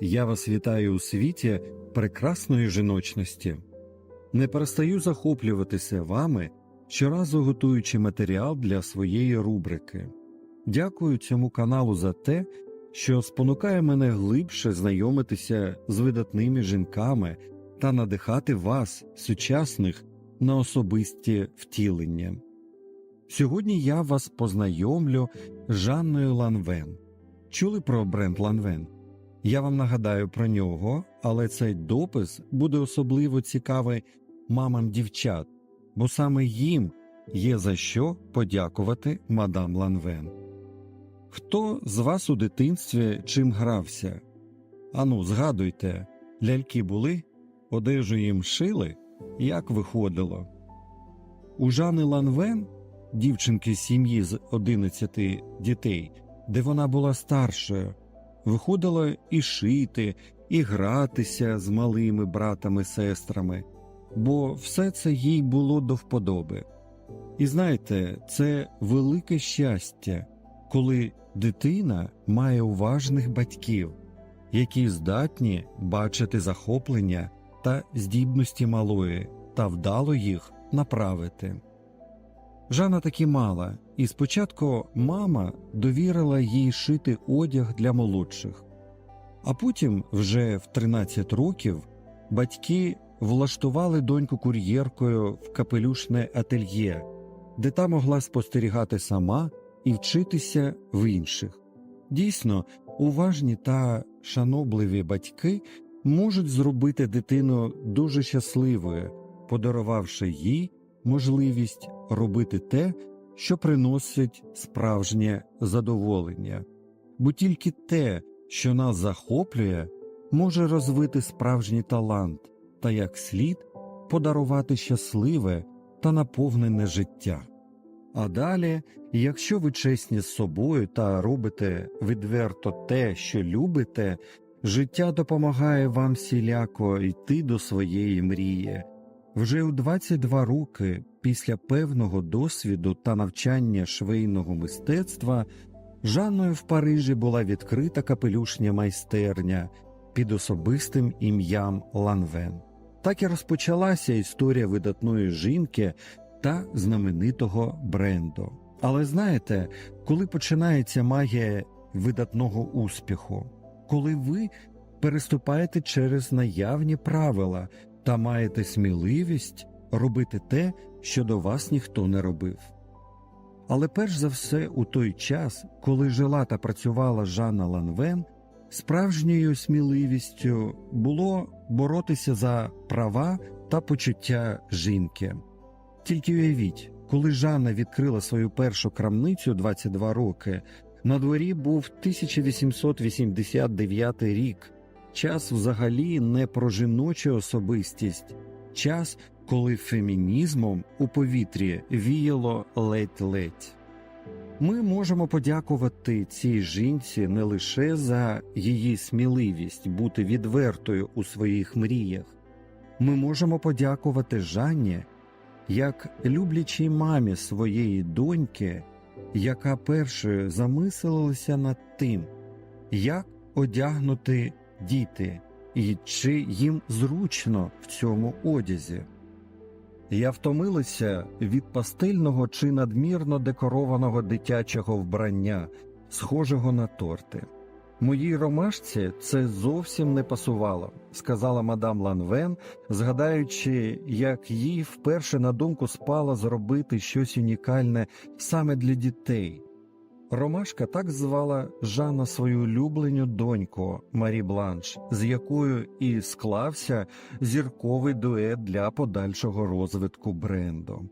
Я вас вітаю у світі прекрасної жіночності. Не перестаю захоплюватися вами, щоразу готуючи матеріал для своєї рубрики. Дякую цьому каналу за те, що спонукає мене глибше знайомитися з видатними жінками та надихати вас, сучасних, на особисті втілення. Сьогодні я вас познайомлю з Жанною Ланвен. Чули про бренд Ланвен? Я вам нагадаю про нього, але цей допис буде особливо цікавий мамам дівчат, бо саме їм є за що подякувати мадам Ланвен. Хто з вас у дитинстві чим грався? Ану, згадуйте, ляльки були, одежу їм шили, як виходило. У Жани Ланвен, дівчинки з сім'ї з 11 дітей, де вона була старшою, виходило і шити, і гратися з малими братами-сестрами, бо все це їй було до вподоби. І знаєте, це велике щастя, коли дитина має уважних батьків, які здатні бачити захоплення та здібності малої та вдало їх направити. Жана таки мала, і спочатку мама довірила їй шити одяг для молодших, а потім, вже в 13 років, батьки влаштували доньку кур'єркою в капелюшне ательє, де та могла спостерігати сама і вчитися в інших. Дійсно, уважні та шанобливі батьки можуть зробити дитину дуже щасливою, подарувавши їй можливість робити те, що приносить справжнє задоволення, бо тільки те, що нас захоплює, може розвити справжній талант та як слід подарувати щасливе та наповнене життя. А далі, якщо ви чесні з собою та робите відверто те, що любите, життя допомагає вам всіляко йти до своєї мрії. Вже у 22 роки після певного досвіду та навчання швейного мистецтва Жанною в Парижі була відкрита капелюшня майстерня під особистим ім'ям Ланвен. Так і розпочалася історія видатної жінки та знаменитого бренду. Але знаєте, коли починається магія видатного успіху, коли ви переступаєте через наявні правила та маєте сміливість робити те, що до вас ніхто не робив. Але перш за все, у той час, коли жила та працювала Жанна Ланвен, справжньою сміливістю було боротися за права та почуття жінки. Тільки уявіть, коли Жанна відкрила свою першу крамницю 22 роки, на дворі був 1889 рік, час взагалі не про жіночу особистість, час, коли фемінізмом у повітрі віяло ледь-ледь. Ми можемо подякувати цій жінці не лише за її сміливість бути відвертою у своїх мріях, ми можемо подякувати Жанні як люблячій мамі своєї доньки, яка першою замислилася над тим, як одягнути діти і чи їм зручно в цьому одязі. Я втомилася від пастельного чи надмірно декорованого дитячого вбрання, схожого на торти. Моїй ромашці це зовсім не пасувало, сказала мадам Ланвен, згадаючи, як їй вперше на думку спала зробити щось унікальне саме для дітей. Ромашка так звала Жанна свою улюблену доньку Марі Бланш, з якою і склався зірковий дует для подальшого розвитку бренду.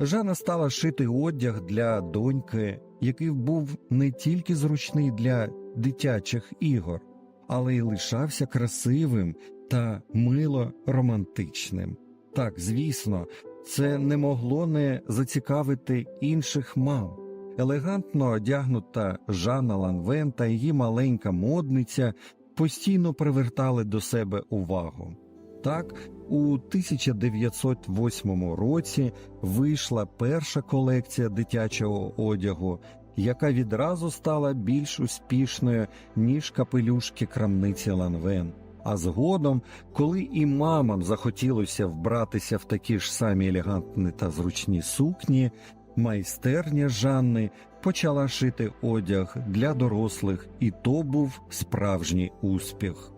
Жанна стала шити одяг для доньки, який був не тільки зручний для дитячих ігор, але й лишався красивим та мило романтичним. Так, звісно, це не могло не зацікавити інших мам. Елегантно одягнута Жанна Ланвен та її маленька модниця постійно привертали до себе увагу. Так, у 1908 році вийшла перша колекція дитячого одягу, яка відразу стала більш успішною, ніж капелюшки крамниці Ланвен. А згодом, коли і мамам захотілося вбратися в такі ж самі елегантні та зручні сукні, майстерня Жанни почала шити одяг для дорослих, і то був справжній успіх.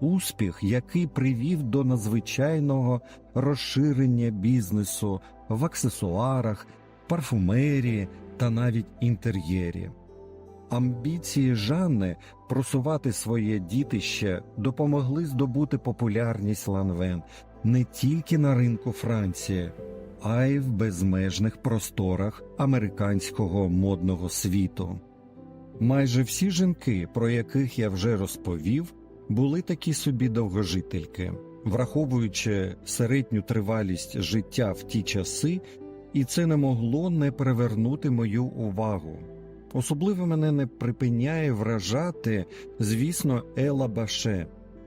Успіх, який привів до надзвичайного розширення бізнесу в аксесуарах, парфумерії та навіть інтер'єрі. Амбіції Жанни просувати своє дітище допомогли здобути популярність Ланвен не тільки на ринку Франції, а в безмежних просторах американського модного світу. Майже всі жінки, про яких я вже розповів, були такі собі довгожительки, враховуючи середню тривалість життя в ті часи, і це не могло не привернути мою увагу. Особливо мене не припиняє вражати, звісно, Ела Баше,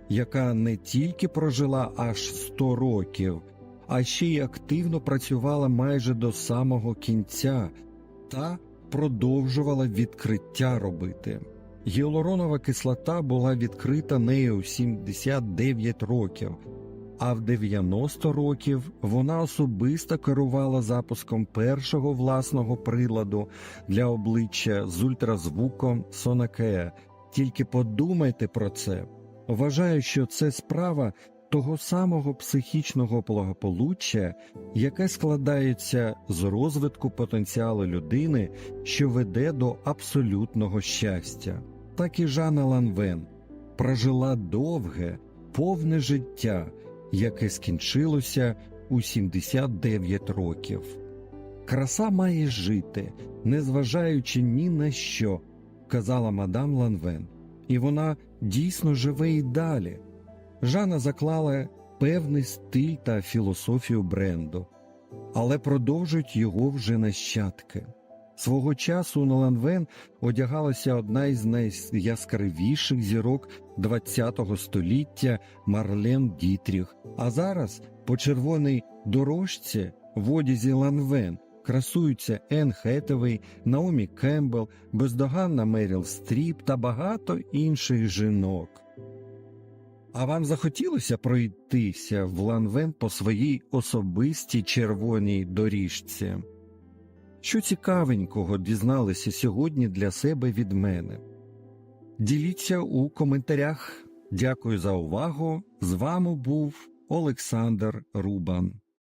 яка не тільки прожила аж 100 років, а ще й активно працювала майже до самого кінця та продовжувала відкриття робити. Гіалуронова кислота була відкрита нею у 79 років, а в 90 років вона особисто керувала запуском першого власного приладу для обличчя з ультразвуком Сонакея. Тільки подумайте про це. Вважаю, що це справа того самого психічного благополуччя, яке складається з розвитку потенціалу людини, що веде до абсолютного щастя. Так і Жанна Ланвен прожила довге, повне життя, яке скінчилося у 79 років. Краса має жити, незважаючи ні на що, казала мадам Ланвен, і вона дійсно живе і далі. Жанна заклала певний стиль та філософію бренду, але продовжують його вже нащадки. Свого часу на Ланвен одягалася одна із найяскравіших зірок ХХ століття Марлен Дітріх, а зараз по червоній дорожці в одязі Ланвен красуються Енн Хетевей, Наомі Кембл, бездоганна Меріл Стріп та багато інших жінок. А вам захотілося пройтися в Ланвен по своїй особистій червоній доріжці? Що цікавенького дізналися сьогодні для себе від мене? Діліться у коментарях. Дякую за увагу. З вами був Олександр Рубан.